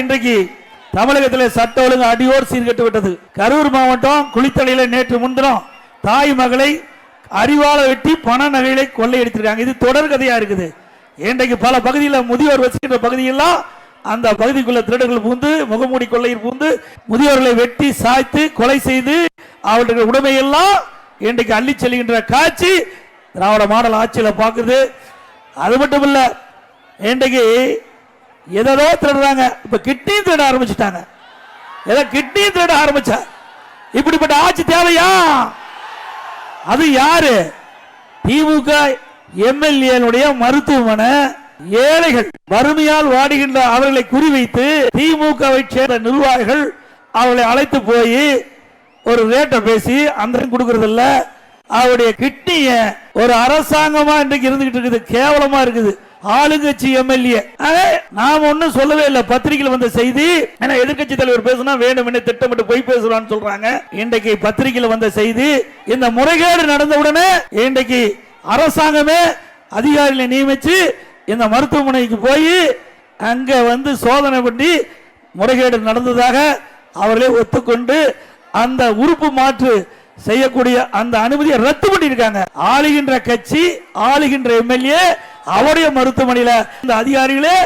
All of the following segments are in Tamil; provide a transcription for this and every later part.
இன்றைக்கு தமிழகத்தில் சட்ட ஒழுங்கு அடியோர் சீர்கட்டு விட்டது. கரூர் மாவட்டம் குளித்தலையில் நேற்று முன்தினம் தாய் மகளை அறிவால வெட்டி பண நகைகளை கொள்ளையடித்திருக்காங்க. இது தொடர் கதையா இருக்குது. இன்றைக்கு பல பகுதியில் முதியோர் வசிக்கின்ற பகுதியெல்லாம் அந்த பகுதிக்குள்ள திருடர்கள் பூந்து முகமூடி கொள்ளையில் பூந்து முதியோர்களை வெட்டி சாய்த்து கொலை செய்து அவர்களுடைய உடைமையெல்லாம் இன்றைக்கு அள்ளி செல்கின்ற காட்சி திராவிட மாடல் ஆட்சியில் பார்க்குது. அது மட்டும் இல்லை இன்றைக்கு எதோ திருடுறாங்க. இப்ப கிட்னியும் திருட ஆரம்பிச்சுட்டாங்க. ஏதோ கிட்னியும் திருட ஆரம்பிச்சா. இப்படிப்பட்ட ஆட்சி தேவையா? அது யாரு? திமுக எம்எல்ஏனுடைய மருத்துவமனை ஏழைகள். வறுமையால் வாடுகின்ற அவர்களை குறிவைத்து திமுகவை சேர்ந்த நிர்வாகிகள் அவர்களை அழைத்து போய் ஒரு ரேட்டை பேசி அந்த கொடுக்கறது இல்ல அவருடைய கிட்னிய ஒரு அரசாங்கமா இன்றைக்கு இருந்துகிட்டு இருக்குது. கேவலமா இருக்குது. ஆளுங்கட்சி எம்எல்ஏ. நாம ஒண்ணும் சொல்லவே இல்லை. பத்திரிகையில் வந்த செய்தி ஏன்னா எதிர்க்கட்சி தலைவர் பேசுனா வேண்டும் என்ன திட்டமிட்டு போய் பேசுறான்னு சொல்றாங்க. இன்றைக்கு பத்திரிகையில் வந்த செய்தி இந்த முறைகேடு நடந்த உடனே இன்றைக்கு அரசாங்கமே அதிகாரிகளை நியமிச்சு இந்த மருத்துவமனைக்கு போய் அங்க வந்து சோதனை பண்ணி முறைகேடு நடந்ததாக அவர்களே ஒத்துக்கொண்டு அந்த உறுப்பு மாற்று செய்யக்கூடிய அந்த அனுமதியை ரத்து பண்ணியிருக்காங்க. ஆளுகின்ற கட்சி ஆளுகின்ற எம்எல்ஏ அவருடைய மருத்துவமனையில இந்த அதிகாரிகளே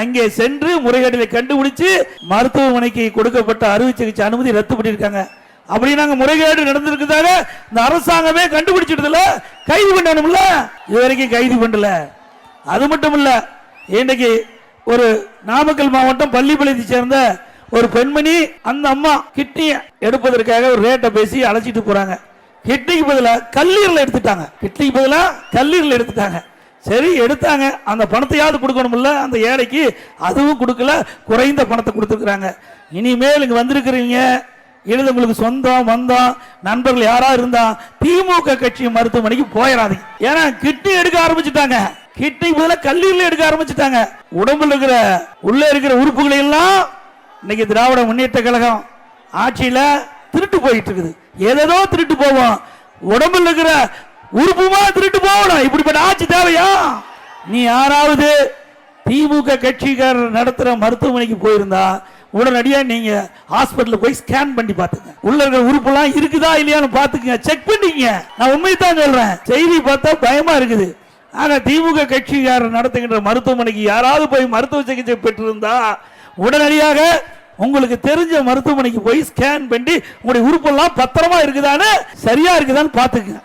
அங்கே சென்று முறைகேடுகளை கண்டுபிடிச்சு மருத்துவமனைக்கு கொடுக்கப்பட்ட அறுவை சிகிச்சை அனுமதி ரத்து பண்ணியிருக்காங்க. அப்படி நாங்க முறைகேடு நடந்திருக்கிறதாக இந்த அரசாங்கமே கண்டுபிடிச்சிட்டதுல கைது பண்ணணும்ல இது வரைக்கும் கைது பண்ணல. அது மட்டும் இல்ல இன்னைக்கு ஒரு நாமக்கல் மாவட்டம் பள்ளிப்பாளையத்தை சேர்ந்த ஒரு பெண்மணி அந்த அம்மா கிட்னிய எடுப்பதற்காக ஒரு ரேட்டை பேசி அழைச்சிட்டு போறாங்க. கிட்னிக்கு பதிலாக கல்லீரல் எடுத்துட்டாங்க. கிட்னிக்கு பதிலாக கல்லீரல் எடுத்துட்டாங்க. சரி எடுத்தாங்க. அந்த பணத்தையாவது கொடுக்கணும்ல? அந்த ஏழைக்கு அதுவும் கொடுக்கல. குறைந்த பணத்தை கொடுத்துருக்குறாங்க. இனிமேல் இங்கே வந்திருக்கிறீங்க. எழுத உங்களுக்கு சொந்தம் வந்தோம். நண்பர்கள் யாரா இருந்தா திமுக கட்சி மருத்துவமனைக்கு போயிடாதீங்க ஏன்னா கிட்னி எடுக்க ஆரம்பிச்சுட்டாங்க. கிட்னி பதிலாக கல்லீரல் எடுக்க ஆரம்பிச்சுட்டாங்க. உடம்புல இருக்கிற உள்ள இருக்கிற உறுப்புகளை எல்லாம் இன்னைக்கு திராவிட முன்னேற்ற கழகம் ஆட்சியில திருட்டு போயிட்டு இருக்குது. ஏதேதோ திருட்டு போவோம். உடம்புல இருக்கிற உறுப்புமா திருட்டு போகணும். இப்படிப்பட்ட ஆட்சி தேவையா? நீ யாராவது திமுக கட்சிக்காரர் நடத்துற மருத்துவமனைக்கு போயிருந்தா உடனடியா நீங்க ஹாஸ்பிட்டல் போய் ஸ்கேன் பண்ணி பாத்துங்க உள்ள இருக்கிற உறுப்புலாம் இருக்குதா இல்லையான்னு பாத்துக்கங்க செக் பண்ணிக்கங்க. நான் உண்மையை தான் சொல்றேன். செய்தி பார்த்தா பயமா இருக்குது. ஆனா திமுக கட்சிக்காரர் நடத்துகின்ற மருத்துவமனைக்கு யாராவது போய் மருத்துவ சிகிச்சை பெற்றிருந்தா உடனடியாக உங்களுக்கு தெரிஞ்ச மருத்துவமனைக்கு போய் ஸ்கேன் பண்ணி உங்களுடைய உறுப்பெல்லாம் பத்திரமா இருக்குதான்னு சரியா இருக்குதான்னு பாத்துக்கங்க